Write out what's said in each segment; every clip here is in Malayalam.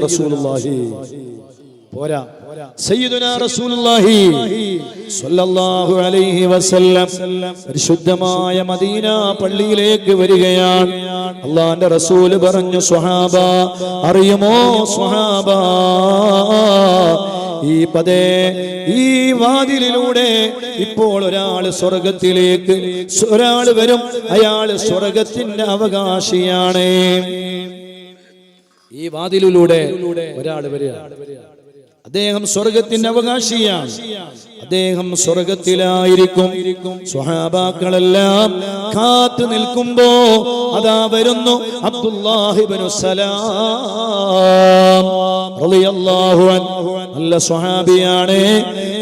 റസൂലുള്ളാഹി. പോരാ. സയ്യിദുനാ റസൂലുള്ളാഹി സ്വല്ലല്ലാഹു അലൈഹി വസല്ലം. പരിശുദ്ധമായ മദീന പള്ളിയിലേക്ക് വരികയാണ്. അള്ളാന്റെ റസൂൽ പറഞ്ഞു സ്വഹാബ അറിയുമോ സ്വഹാബ? ഈ പതേ ഈ വാതിലിലൂടെ ഇപ്പോൾ ഒരാൾ സ്വർഗത്തിലേക്ക് ഒരാൾ വരും. അയാൾ സ്വർഗത്തിന്റെ അവകാശിയാണ്. ഈ വാതിലിലൂടെ ഒരാൾ വരിക. അദ്ദേഹം സ്വർഗത്തിന്റെ അവകാശിയാണ്. അദ്ദേഹം സ്വർഗത്തിലായിരിക്കും. സ്വഹാബാക്കളെല്ലാം കാത്തു നിൽക്കുമ്പോ അതാ വരുന്നു അബ്ദുല്ലാഹിബിനു സലാം. നല്ല സ്വഹാബിയാണ്.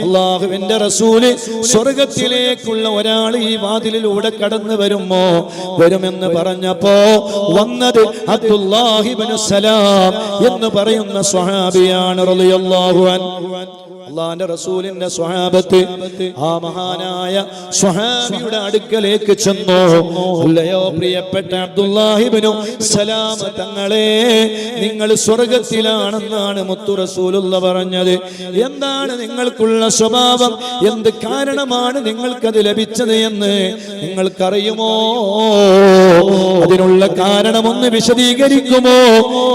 അള്ളാഹുവിന്റെ റസൂൽ സ്വർഗത്തിലേക്കുള്ള ഒരാൾ ഈ വാതിലിലൂടെ കടന്നു വരുമോ വരുമെന്ന് പറഞ്ഞപ്പോ വന്നത് അബ്ദുല്ലാഹിബിനു സലാം എന്ന് പറയുന്ന സ്വഹാബിയാണ്. റളിയല്ലാഹു അൻഹു അള്ളാന്റെ റസൂലിന്റെ സ്വഹാബത്ത് ആ മഹാനായ സ്വഹാബിയുടെ അടുക്കലേക്ക് ചെന്നു. പ്രിയപ്പെട്ട അബ്ദുല്ലാഹിബിനു സലാം തങ്ങളെ നിങ്ങൾ സ്വർഗത്തിലാണെന്നാണ് മുത്തു റസൂലുള്ള പറഞ്ഞത്. എന്താണ് നിങ്ങൾക്കുള്ള സ്വഭാവം? എന്ത് കാരണമാണ് നിങ്ങൾക്കത് ലഭിച്ചത് എന്ന് നിങ്ങൾക്കറിയുമോ? അതിനുള്ള കാരണം ഒന്ന് വിശദീകരിക്കുമോ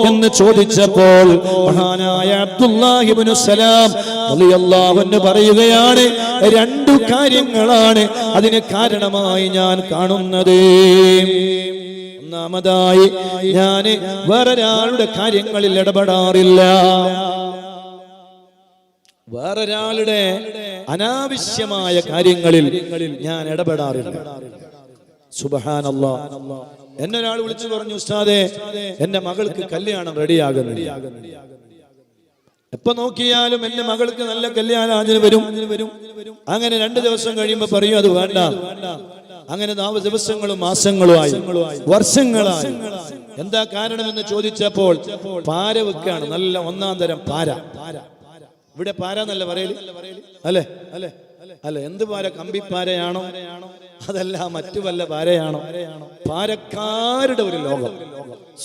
എന്ന് ചോദിച്ചപ്പോൾ മഹാനായ അബ്ദുല്ലാഹിബിനു സലാം റളിയല്ലാഹു പറയുകയാണ് രണ്ടു കാര്യങ്ങളാണ് അതിന് കാരണമായി ഞാൻ കാണുന്നത്. ഒന്നാമതായി ഞാൻ വേറൊരാളുടെ കാര്യങ്ങളിൽ ഇടപെടാറില്ല. വേറൊരാളുടെ അനാവശ്യമായ കാര്യങ്ങളിൽ ഞാൻ ഇടപെടാറില്ല. സുബഹാനല്ല എന്നൊരാൾ വിളിച്ചു പറഞ്ഞു ഉസ്താദെ എന്റെ മകൾക്ക് കല്യാണം റെഡിയാകുന്നില്ല എപ്പോ നോക്കിയാലും എന്റെ മകൾക്ക് നല്ല കല്യാണാചന വരും. അങ്ങനെ രണ്ട് ദിവസം കഴിയുമ്പോ പറയും അത് വേണ്ട. അങ്ങനെ നാല് ദിവസങ്ങളും മാസങ്ങളുമായി വർഷങ്ങളായി. എന്താ കാരണം എന്ന് ചോദിച്ചപ്പോൾ പാര വെക്കാണ്. നല്ല ഒന്നാം തരം പാര. ഇവിടെ പാര എന്നല്ല പറയൽ. അല്ലെ? അല്ലെ അല്ല എന്ത് പാര? കമ്പിപ്പാരയാണോ? അതല്ല മറ്റു വല്ല പാരയാണോ? പാരക്കാരുടെ ഒരു ലോകം.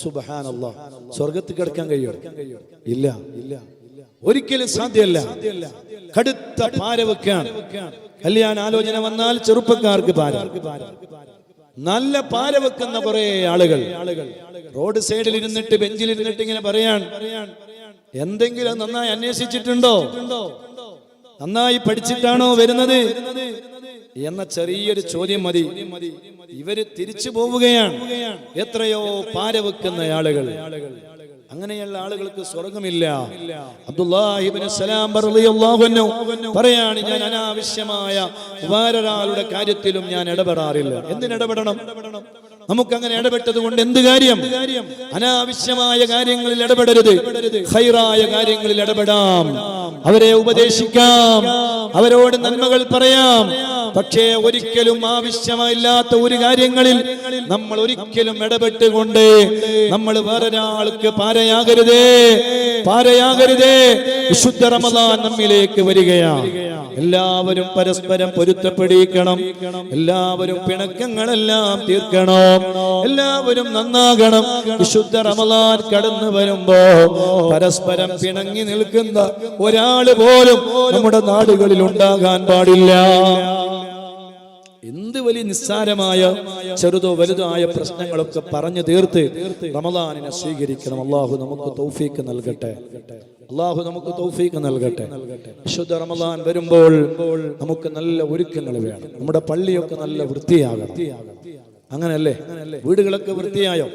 സുബഹാനല്ലോ. സ്വർഗത്തിൽ കിടക്കാൻ കഴിയോ ഇല്ല ഇല്ല. ഒരിക്കലും സാധ്യമല്ല. കടുത്ത പാര വെക്കാൻ കല്യാണ ആലോചന വന്നാൽ ചെറുപ്പക്കാർക്ക് പാര. നല്ല പാര വെക്കുന്ന കുറെ ആളുകൾ റോഡ് സൈഡിൽ ഇരുന്നിട്ട് ബെഞ്ചിൽ ഇരുന്നിട്ട് ഇങ്ങനെ പറയാൻ എന്തെങ്കിലും നന്നായി അന്വേഷിച്ചിട്ടുണ്ടോ? നന്നായി പഠിച്ചിട്ടാണോ വരുന്നത്? എന്ന ചെറിയൊരു ചോദ്യം മതി. ഇവർ തിരിച്ചു പോവുകയാണ്. എത്രയോ പാര വെക്കുന്ന ആളുകൾ. അങ്ങനെയുള്ള ആളുകൾക്ക് സ്വർഗമില്ല. പറയാണ് ഞാൻ അനാവശ്യമായ വേറൊരാളുടെ കാര്യത്തിലും ഞാൻ ഇടപെടാറില്ല. എന്തിനിടപെടണം നമുക്ക് അങ്ങനെ ഇടപെട്ടത് കൊണ്ട് എന്ത് കാര്യം? അനാവശ്യമായ കാര്യങ്ങളിൽ ഇടപെടരുത്. ഹൈറായ കാര്യങ്ങളിൽ ഇടപെടാം. അവരെ ഉപദേശിക്കാം. അവരോട് നന്മകൾ പറയാം. പക്ഷേ ഒരിക്കലും ആവശ്യമില്ലാത്ത ഒരു കാര്യങ്ങളിൽ നമ്മൾ ഒരിക്കലും ഇടപെട്ടുകൊണ്ട് നമ്മൾ വേറൊരാൾക്ക് പാരയാകരുതേ. പാരയാകരുതേ. വിശുദ്ധ റമദാൻ നമ്മിലേക്ക് വരികയാണ്. എല്ലാവരും പരസ്പരം പൊരുത്തപ്പെടിക്കണം. എല്ലാവരും പിണക്കങ്ങളെല്ലാം തീർക്കണം. എല്ലാവരും നന്നാകണം. വിശുദ്ധ റമദാൻ കടന്നു വരുമ്പോ പരസ്പരം പിണങ്ങി നിൽക്കുന്ന ഒരാൾ പോലും നമ്മുടെ നാടുകളിൽ ഉണ്ടാകാൻ പാടില്ല. എന്ത് വലിയ നിസ്സാരമായ ചെറുതോ വലുതോ ആയ പ്രശ്നങ്ങളൊക്കെ പറഞ്ഞു തീർത്ത് റമദാനിനെ സ്വീകരിക്കണം. അള്ളാഹു നമുക്ക് തൗഫീക്ക് നൽകട്ടെ. അള്ളാഹു നമുക്ക് തൗഫീക്ക് നൽകട്ടെ. വിശുദ്ധ റമദാൻ വരുമ്പോൾ നമുക്ക് നല്ല ഒരുക്കങ്ങൾ വേണം. നമ്മുടെ പള്ളിയൊക്കെ നല്ല വൃത്തിയാകണം. അങ്ങനല്ലേ വീടുകളൊക്കെ വൃത്തിയായോ?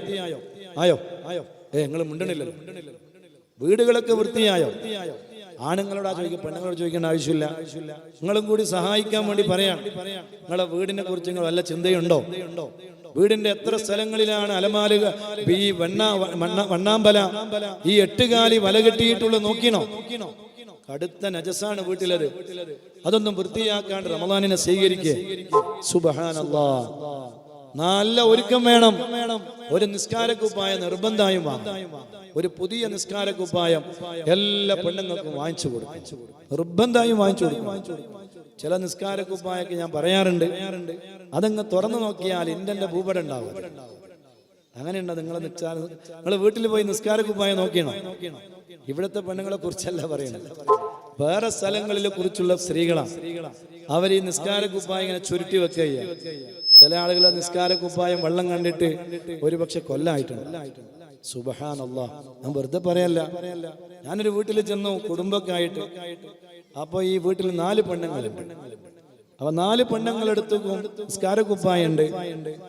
ആയോ? ആയോ ഏ നിങ്ങൾ മിണ്ടണില്ലല്ലോ. വീടുകളൊക്കെ വൃത്തിയായോ? ആണുങ്ങളോടാ ചോദിക്കുക പെണ്ണുങ്ങളോട് ചോദിക്കേണ്ട ആവശ്യമില്ല. നിങ്ങളും കൂടി സഹായിക്കാൻ വേണ്ടി പറയാം. നിങ്ങളെ വീടിനെ കുറിച്ച് നിങ്ങൾ വല്ല ചിന്തയുണ്ടോ? വീടിന്റെ എത്ര സ്ഥലങ്ങളിലാണ് അലമാലുക? ഈ വണ്ണ- വണ്ണാമ്പല. ഈ എട്ടുകാലി വല കെട്ടിയിട്ടുള്ള നോക്കിനോ കടുത്ത നജസാണ് വീട്ടിലത്. അതൊന്നും വൃത്തിയാക്കാണ്ട് റമദാനിനെ സ്വീകരിക്കേ. സുബഹാനല്ലാ. നല്ല ഒരുക്കം വേണം. ഒരു നിസ്കാര കുപ്പായം നിർബന്ധമായും ഒരു പുതിയ നിസ്കാര കുപ്പായം എല്ലാ പെണ്ണുങ്ങൾക്കും വാങ്ങിച്ചു കൊടുക്കും നിർബന്ധമായും വാങ്ങിച്ചു കൊടുക്കും ചില നിസ്കാര കുപ്പായൊക്കെ ഞാൻ പറയാറുണ്ട്. അതങ്ങ് തുറന്നു നോക്കിയാൽ ഇന്ത്യന്റെ ഭൂപടം ഉണ്ടാവും അങ്ങനെയുണ്ടോ നിങ്ങളെ നിസ്കാര നിങ്ങൾ വീട്ടിൽ പോയി നിസ്കാര കുപ്പായം നോക്കിയണോ? ഇവിടുത്തെ പെണ്ണുങ്ങളെ കുറിച്ചല്ല പറയുന്നത്. വേറെ സ്ഥലങ്ങളിലെ കുറിച്ചുള്ള സ്ത്രീകളാണ്. അവർ ഈ നിസ്കാര കുപ്പായ ഇങ്ങനെ ചുരുട്ടി വെക്കുക ചില ആളുകൾ നിസ്കാര കുപ്പായം വെള്ളം കണ്ടിട്ട് ഒരുപക്ഷെ കൊല്ലായിട്ടുണ്ട്. സുബഹാൻ ഞാൻ വെറുതെ പറയല്ല. ഞാനൊരു വീട്ടിൽ ചെന്നു കുടുംബക്കായിട്ട്. ആയിട്ട് അപ്പൊ ഈ വീട്ടിൽ നാല് പെണ്ണുങ്ങളുണ്ട്. അപ്പൊ നാല് പെണ്ണുങ്ങളെടുത്ത് നിസ്കാര കുപ്പായുണ്ട്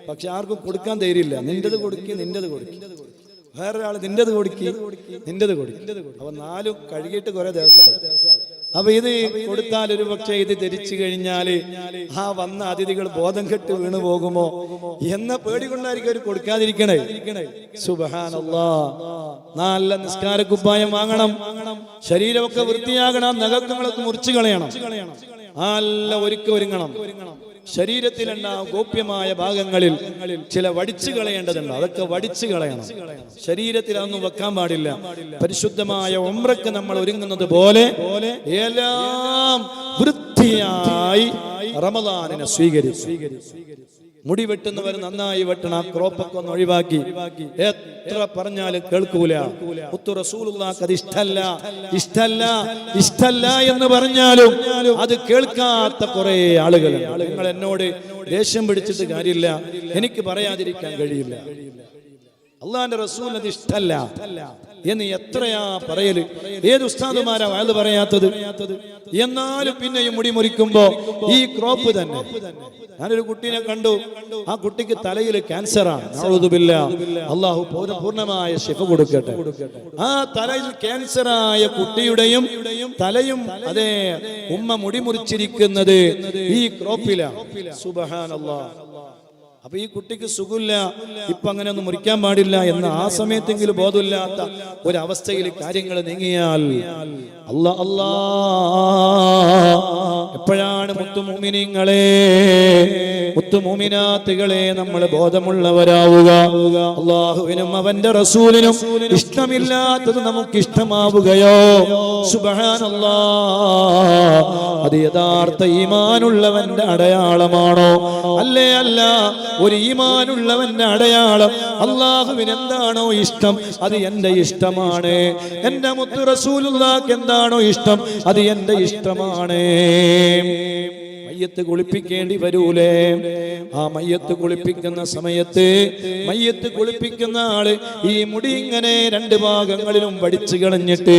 പക്ഷെ ആർക്കും കൊടുക്കാൻ ധൈര്യമില്ല. നിന്റേത് കൊടുക്കി നിന്റേത് കൊടുക്കി. വേറൊരാൾ നിന്റേത് കൊടുക്കി നിന്റേത് കൊടുക്കി. അപ്പൊ നാലു കഴുകിയിട്ട് കുറെ ദിവസമായി. അപ്പൊ ഇത് കൊടുത്താൽ ഒരു പക്ഷേ ഇത് ധരിച്ചു കഴിഞ്ഞാൽ ആ വന്ന അതിഥികൾ ബോധം കെട്ട് വീണു പോകുമോ എന്ന പേടി കൊണ്ടായിരിക്കും അവർ കൊടുക്കാതിരിക്കണേ. സുബഹാനല്ലാ. നല്ല നിസ്കാര കുപ്പായം വാങ്ങണം. ശരീരമൊക്കെ വൃത്തിയാകണം. നഖങ്ങളൊക്കെ മുറിച്ചു കളയണം. നല്ല ഒരുക്കം ഒരുങ്ങണം. ശരീരത്തിലുണ്ടാവും ഗോപ്യമായ ഭാഗങ്ങളിൽ ചില വടിച്ചു കളയേണ്ടതുണ്ട്. അതൊക്കെ വടിച്ചു കളയണം. ശരീരത്തിൽ അതൊന്നും വെക്കാൻ പാടില്ല. പരിശുദ്ധമായ ഒമ്രക്ക് നമ്മൾ ഒരുങ്ങുന്നത് പോലെ എല്ലാം വൃത്തിയായി റമദാനിനെ സ്വീകരിച്ചു മുടി വെട്ടുന്നവർ നന്നായി വെട്ടണം. ക്രോപ്പൊക്കെ ഒന്ന് ഒഴിവാക്കി. എത്ര പറഞ്ഞാലും കേൾക്കൂല. മുത്തു റസൂലുള്ളാക്ക് അത് ഇഷ്ടല്ല. ഇഷ്ടല്ല ഇഷ്ടല്ല എന്ന് പറഞ്ഞാലും അത് കേൾക്കാത്ത കുറെ ആളുകൾ നിങ്ങൾ എന്നോട് ദേഷ്യം പിടിച്ചിട്ട് കാര്യമില്ല. എനിക്ക് പറയാതിരിക്കാൻ കഴിയില്ല. അള്ളാന്റെ റസൂൽ അത് ഇഷ്ടല്ല. എന്ന് എത്രയാ പറയൽ? ഏത് ഉസ്താദുമാരാ അത് പറയാത്തത്? എന്നാലും പിന്നെയും മുടി മുറിക്കുമ്പോ ഈ ക്രോപ്പ് തന്നെ. ഞാനൊരു കുട്ടീനെ കണ്ടു. ആ കുട്ടിക്ക് തലയിൽ ക്യാൻസറാണ്. അള്ളാഹു പൂർണ- പൂർണമായ ശിഫ കൊടുക്കട്ടെ. ആ തലയിൽ ക്യാൻസറായ കുട്ടിയുടെയും തലയും അതേ ഉമ്മ മുടി മുറിച്ചിരിക്കുന്നത് ഈ ക്രോപ്പിലാണ് സുബഹാനല്ലാ. അപ്പൊ ഈ കുട്ടിക്ക് സുഖമില്ല ഇപ്പൊ അങ്ങനെ ഒന്നും മുറിക്കാൻ പാടില്ല എന്ന് ആ സമയത്തെങ്കിലും ബോധമില്ലാത്ത ഒരവസ്ഥയിൽ കാര്യങ്ങൾ നീങ്ങിയാൽ അല്ല അല്ലാ. എപ്പോഴാണ് മുത്തുമോമിനിങ്ങളെ മുത്തുമോമിനാത്തുകളെ നമ്മൾ ബോധമുള്ളവരാവുക? അള്ളാഹുവിനും അവന്റെ റസൂലിനും ഇഷ്ടമില്ലാത്തത് നമുക്ക് ഇഷ്ടമാവുകയോ സുബഹാനല്ലാ. അത് യഥാർത്ഥ ഈമാനുള്ളവന്റെ അടയാളമാണോ? അല്ലേ അല്ല. ഒരു ഈമാനുള്ളവന്റെ അടയാളം അള്ളാഹുവിന് എന്താണോ ഇഷ്ടം അത് എന്റെ ഇഷ്ടമാണ്. എന്റെ മുത്തു റസൂലുള്ളാക്ക് എന്താണോ ഇഷ്ടം അത് എന്റെ ഇഷ്ടമാണ്. മയ്യത്ത് കുളിപ്പിക്കേണ്ടി വരൂലേ? ആ മയ്യത്ത് കുളിപ്പിക്കുന്ന സമയത്ത് മയ്യത്ത് കുളിപ്പിക്കുന്ന ആൾ ഈ മുടി ഇങ്ങനെ രണ്ട് ഭാഗങ്ങളിലും വടിച്ചു കളഞ്ഞിട്ട്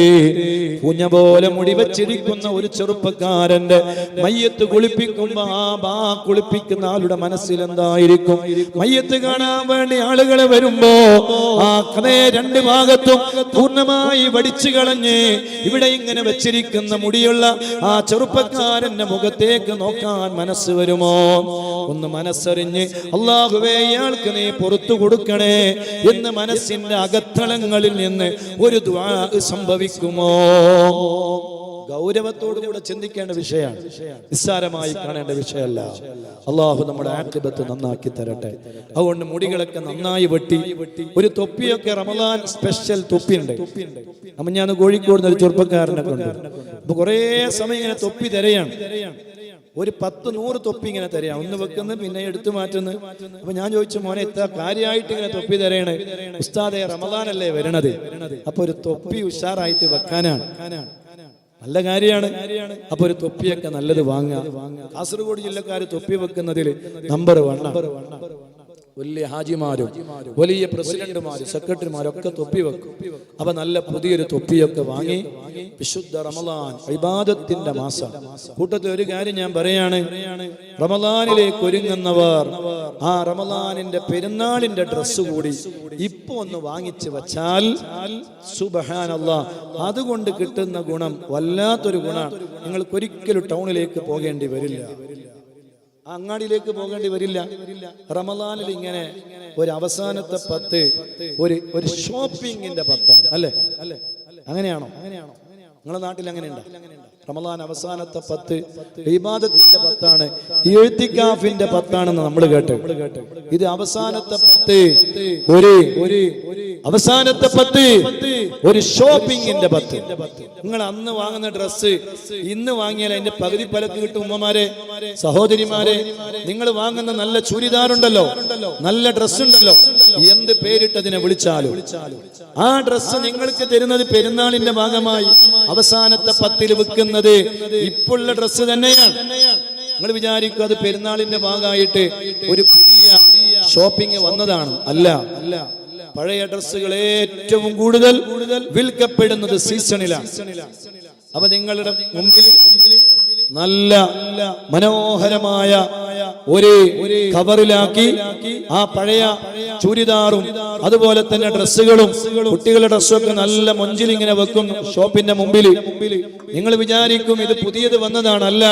കുഞ്ഞ പോലെ മുടി വെച്ചിരിക്കുന്ന ഒരു ചെറുപ്പക്കാരന്റെ മയ്യത്ത് കുളിപ്പിക്കുമ്പോ ആ ബാ കുളിപ്പിക്കുന്ന ആളുടെ മനസ്സിൽ എന്തായിരിക്കും? മയ്യത്ത് കാണാൻ വേണ്ടി ആളുകൾ വരുമ്പോ ആ കഥയെ രണ്ട് ഭാഗത്തും പൂർണമായി വടിച്ചു കളഞ്ഞ് ഇവിടെ ഇങ്ങനെ വെച്ചിരിക്കുന്ന മുടിയുള്ള ആ ചെറുപ്പക്കാരന്റെ മുഖത്തേക്ക് നോക്കാൻ മനസ്സ് വരുമോ? ഒന്ന് മനസ്സറിഞ്ഞ് അള്ളാഹുവേ ഇയാൾക്ക് നീ പുറത്തു കൊടുക്കണേ എന്ന് മനസ്സിന്റെ അകത്തളങ്ങളിൽ നിന്ന് ഒരു സംഭവിക്കുമോ? ഗൗരവത്തോടു കൂടെ ചിന്തിക്കേണ്ട വിഷയമാണ്. നിസ്സാരമായി കാണേണ്ട വിഷയമല്ല. അള്ളാഹു നമ്മുടെ ആക്രിബത്ത് നന്നാക്കി തരട്ടെ. അതുകൊണ്ട് മുടികളൊക്കെ നന്നായി വെട്ടി ഒരു തൊപ്പിയൊക്കെ റമദാൻ സ്പെഷ്യൽ തൊപ്പിയുണ്ട്. അപ്പൊ ഞാൻ കോഴിക്കോട് ഒരു ചെറുപ്പക്കാരനെ കൊണ്ട്. അപ്പൊ കുറേ സമയം ഇങ്ങനെ തൊപ്പി തിരയാണ്. ഒരു പത്ത് നൂറ് തൊപ്പി ഇങ്ങനെ തരാം. ഒന്ന് വെക്കുന്നു പിന്നെ എടുത്തു മാറ്റുന്നു. അപ്പൊ ഞാൻ ചോദിച്ചു മോനെ ഇത്ര കാര്യമായിട്ട് ഇങ്ങനെ തൊപ്പി തരയണേ? ഉസ്താദെ റമദാനല്ലേ വരണത്? അപ്പൊ ഒരു തൊപ്പി ഉഷാറായിട്ട് വെക്കാനാണ്. നല്ല കാര്യമാണ്. അപ്പൊ ഒരു തൊപ്പിയൊക്കെ നല്ലത് വാങ്ങാ കാസർഗോഡ് ജില്ലക്കാർ തൊപ്പി വെക്കുന്നതിൽ നമ്പർ വണ്ണ വലിയ ഹാജിമാരും വലിയ പ്രസിഡന്റുമാരും സെക്രട്ടറിമാരും ഒക്കെ തൊപ്പി വെക്കും. അപ്പൊ നല്ല പുതിയൊരു തൊപ്പിയൊക്കെ വാങ്ങി വിശുദ്ധ റമദാൻ ഇബാദത്തിന്റെ മാസം. കൂട്ടത്തിൽ ഒരു കാര്യം ഞാൻ പറയാണ്. റമദാനിലേക്ക് ഒരുങ്ങുന്നവർ ആ റമദാനിന്റെ പെരുന്നാളിന്റെ ഡ്രസ്സ് കൂടി ഇപ്പൊ ഒന്ന് വാങ്ങിച്ചു വച്ചാൽ സുബഹാനല്ല അതുകൊണ്ട് കിട്ടുന്ന ഗുണം വല്ലാത്തൊരു ഗുണം നിങ്ങൾക്ക് ഒരിക്കലും ടൗണിലേക്ക് പോകേണ്ടി വരില്ല. അങ്ങാടിയിലേക്ക് പോകേണ്ടി വരില്ല. റമദാനിൽ ഇങ്ങനെ ഒരു അവസാനത്തെ പത്ത് ഒരു ഒരു ഷോപ്പിംഗിന്റെ പത്താണ് അല്ലേ? അല്ലേ അങ്ങനെയാണോ? അങ്ങനെയാണോ നിങ്ങളുടെ നാട്ടിൽ അങ്ങനെയുണ്ട്? റമദാൻ അവസാനത്തെ പത്ത് ഇബാദത്തിന്റെ പത്താണ് എഴുത്തിക്കാഫിന്റെ പത്താണെന്ന് നമ്മൾ കേട്ടു. ഇത് അവസാനത്തെ പത്ത്. ഒരു ഒരു അവസാനത്തെ പത്ത് ഒരു ഷോപ്പിങ്ങിന്റെ പത്ത്. നിങ്ങൾ അന്ന് വാങ്ങുന്ന ഡ്രസ്സ് ഇന്ന് വാങ്ങിയാൽ അതിന്റെ പകുതി പലക്ക് കിട്ടും ഉമ്മമാരെ സഹോദരിമാരെ. നിങ്ങൾ വാങ്ങുന്ന നല്ല ചുരിദാറുണ്ടല്ലോ നല്ല ഡ്രസ്സ് ഉണ്ടല്ലോ. എന്ത് പേരിട്ടതിനെ വിളിച്ചാലും. ആ ഡ്രസ്സ് നിങ്ങൾക്ക് തരുന്നത് പെരുന്നാളിന്റെ ഭാഗമായി അവസാനത്തെ പത്തിൽ വിൽക്കുന്നത് ഇപ്പോഴുള്ള ഡ്രസ്സ് തന്നെയാണ്. നിങ്ങൾ വിചാരിക്കും അത് പെരുന്നാളിന്റെ ഭാഗമായിട്ട് ഒരു പുതിയ ഷോപ്പിംഗ് വന്നതാണ്. അല്ല അല്ല. പഴയ ഡ്രസ്സുകൾ ഏറ്റവും കൂടുതൽ വിൽക്കപ്പെടുന്നത് സീസണിലാണ് അപ്പൊ നിങ്ങളുടെ മുമ്പിൽ നല്ല മനോഹരമായ ഒരു കവറിലാക്കി ആ പഴയ ചുരിദാറും അതുപോലെ തന്നെ ഡ്രസ്സുകളും കുട്ടികളുടെ ഡ്രസ്സൊക്കെ നല്ല മൊഞ്ചിൽ ഇങ്ങനെ വെക്കും ഷോപ്പിന്റെ മുമ്പിൽ. നിങ്ങൾ വിചാരിക്കും ഇത് പുതിയത് വന്നതാണല്ല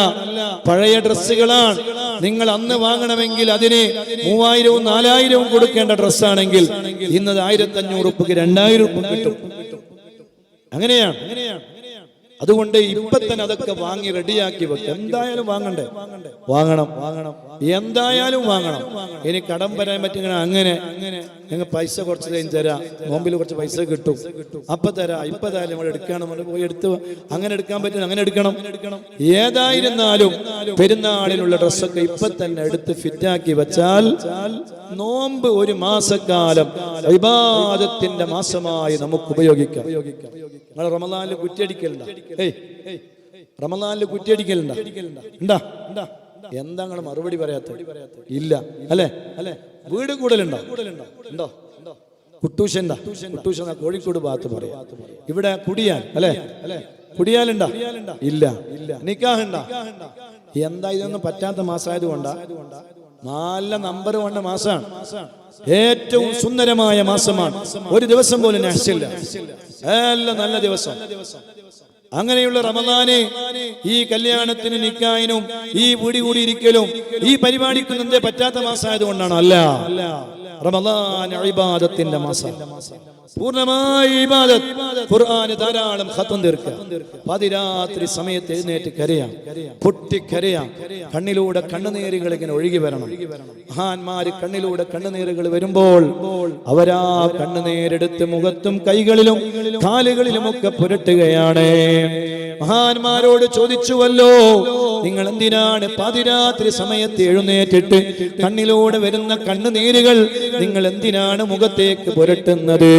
പഴയ ഡ്രസ്സുകളാണ്. നിങ്ങൾ അന്ന് വാങ്ങണമെങ്കിൽ അതിന് മൂവായിരവും നാലായിരവും കൊടുക്കേണ്ട ഡ്രസ്സാണെങ്കിൽ ഇന്നത് ആയിരത്തി അഞ്ഞൂറ് ഉപ്പക്ക് രണ്ടായിരം ഉപ്പ് കിട്ടും. അങ്ങനെയാണ്. അതുകൊണ്ട് ഇപ്പൊ തന്നെ അതൊക്കെ വാങ്ങി റെഡിയാക്കി വെക്കുക എന്തായാലും വാങ്ങണ്ടേ? വാങ്ങണം. വാങ്ങണം എന്തായാലും വാങ്ങണം. ഇനി കടം വരാൻ പറ്റുന്ന അങ്ങനെ ഞങ്ങൾ പൈസ കുറച്ച് കഴിഞ്ഞ് തരാം. നോമ്പിൽ കുറച്ച് പൈസ കിട്ടും. അപ്പൊ തരാം. ഇപ്പൊ തരാം. നമ്മൾ എടുക്കണം നമ്മൾ പോയി എടുത്ത് അങ്ങനെ എടുക്കാൻ പറ്റുന്ന അങ്ങനെ എടുക്കണം. ഏതായിരുന്നാലും പെരുന്നാളിലുള്ള ഡ്രസ്സൊക്കെ ഇപ്പൊ തന്നെ എടുത്ത് ഫിറ്റാക്കി വെച്ചാൽ നോമ്പ് ഒരു മാസക്കാലം വിവാദത്തിന്റെ മാസമായി നമുക്ക് ഉപയോഗിക്കാം. നിങ്ങൾ റമദാനിൽ കുറ്റിയടിക്കലുണ്ട? ഏയ് റമദാനിൽ കുറ്റിയടിക്കലുണ്ട? ഉണ്ടാ എന്താ നിങ്ങൾ മറുപടി പറയാത്ത? ഇല്ല. അല്ലേ? അല്ലേ? വീട് കൂടുതലുണ്ടോ ഉണ്ടോ കുട്ടൂശണ്ട കുട്ടൂശ കോഴിക്കോട് ഭാഗത്ത് പറയാ. ഇവിടെ കുടിയാൽ അല്ലേ? അല്ലേ കുടിയാലുണ്ടോ? ഇല്ല. നിക്കാഹുണ്ടാ? എന്താ ഇതൊന്നും പറ്റാത്ത മാസമായത് കൊണ്ടാ നല്ല നമ്പർ വണ്ട മാസമാണ് ഏറ്റവും സുന്ദരമായ മാസമാണ്. ഒരു ദിവസം പോലും നശിച്ചില്ല. എല്ലാം നല്ല ദിവസം. അങ്ങനെയുള്ള റമദാനെ ഈ കല്യാണത്തിന് നിക്കായനും ഈ വീടി കൂടി ഇരിക്കലും ഈ പരിപാടിക്ക് നിന്നേ പറ്റാത്ത മാസമായത് കൊണ്ടാണ് അല്ല റമദാൻ അഴിബാദത്തിന്റെ മാസം. പൂർണമായി ഇബാദത്ത്. ഖുർആന് ധാരാളം ഖത്തം തീർക്കുക. പതിരാത്രി സമയത്ത് എഴുന്നേറ്റ് കരയാം. പൊട്ടിക്കരയാം. കണ്ണിലൂടെ കണ്ണുനീരുകൾ ഇങ്ങനെ ഒഴുകി വരണം. മഹാന്മാര് കണ്ണിലൂടെ കണ്ണുനീരുകൾ വരുമ്പോൾ അവരാ കണ്ണുനീരെടുത്ത് മുഖത്തും കൈകളിലും കാലുകളിലുമൊക്കെ പുരട്ടുകയാണ്. മഹാന്മാരോട് ചോദിച്ചുവല്ലോ നിങ്ങൾ എന്തിനാണ് പാതിരാത്രി സമയത്ത് എഴുന്നേറ്റിട്ട് കണ്ണിലൂടെ വരുന്ന കണ്ണുനീരുകൾ നിങ്ങൾ എന്തിനാണ് മുഖത്തേക്ക് പുരട്ടുന്നത്?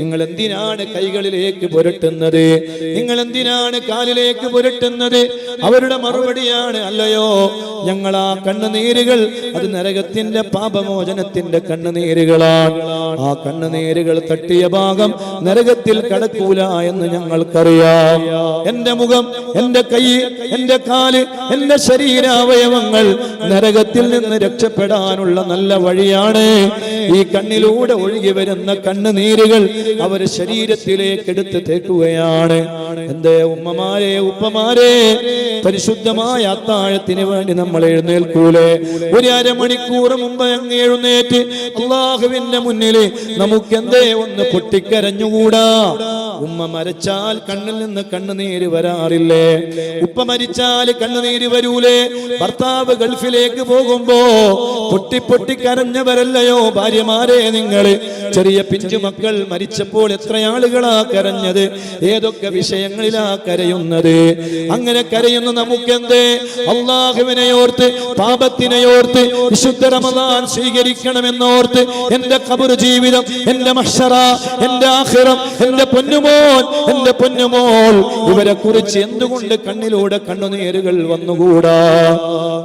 നിങ്ങൾ എന്തിനാണ് കൈകളിലേക്ക് പുരട്ടുന്നത്? നിങ്ങൾ എന്തിനാണ് കാലിലേക്ക് പുരട്ടുന്നത്? അവരുടെ മറുപടിയാണ് അല്ലയോ ഞങ്ങൾ ആ കണ്ണുനീരുകൾ അത് നരകത്തിന്റെ പാപമോചനത്തിന്റെ കണ്ണുനീരുകളാണ്. ആ കണ്ണുനീരുകൾ തട്ടിയ ഭാഗം നരകത്തിൽ കടക്കൂല എന്ന് ഞങ്ങൾക്കറിയാം. എന്റെ മുഖം എന്റെ കൈ എന്റെ കാൽ എന്റെ ശരീരാവയവങ്ങൾ നരകത്തിൽ നിന്ന് രക്ഷപ്പെടാനുള്ള നല്ല വഴിയാണ്. ഈ കണ്ണിലൂടെ ഒഴുകി വരുന്ന കണ്ണുനീരുകൾ അവർ ശരീരത്തിലേക്ക് എടുത്ത് തേക്കുകയാണ്. എന്റെ ഉമ്മമാരെ ഉപ്പമാരെ പരിശുദ്ധമായ അത്താഴത്തിന് വേണ്ടി നമ്മൾ എഴുന്നേൽക്കൂലേ? ഒരു അരമണിക്കൂർ മുമ്പ് അങ്ങ് എഴുന്നേറ്റ് അള്ളാഹുവിന്റെ മുന്നിൽ നമുക്ക് എന്തേ ഒന്ന് പൊട്ടിക്കരഞ്ഞുകൂടാ? ഉമ്മ മരിച്ചാൽ കണ്ണിൽ നിന്ന് കണ്ണുനീര് വരാറില്ലേ? ഉപ്പ മരിച്ചാൽ കണ്ണുനീര് വരൂലേ? ഭർത്താവ് ഗൾഫിലേക്ക് പോകുമ്പോ പൊട്ടി പൊട്ടി കരഞ്ഞവരല്ലയോ ഭാര്യമാരെ നിങ്ങൾ? ചെറിയ പിഞ്ചു മക്കൾ മരിച്ചപ്പോൾ എത്ര ആളുകളാ കരഞ്ഞത്? ഏതൊക്കെ വിഷയങ്ങളിലാ കരയുന്നത്? അങ്ങനെ കരയുന്ന നമുക്കെന്തേ? അള്ളാഹുവിനെ ഓർത്ത് പാപത്തിനെ ഓർത്ത് വിശുദ്ധ റമദാൻ സ്വീകരിക്കണമെന്നോർത്ത് എന്റെ കബുർ ജീവിതം എന്റെ മഷറ എന്റെ ആഹിറം എന്റെ പൊന്നുമോൻ എന്റെ പൊന്നുമോൾ. ഇവരെ കുറിച്ച് എന്തുകൊണ്ട് കണ്ണിലൂടെ കണ്ണുനീരുകൾ വന്നുകൂടാ?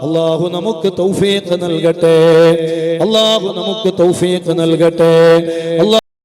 അള്ളാഹു നമുക്ക് തൗഫീഖ് നൽകട്ടെ. അള്ളാഹു നമുക്ക് തൗഫീഖ് നൽകട്ടെ. അള്ളാഹു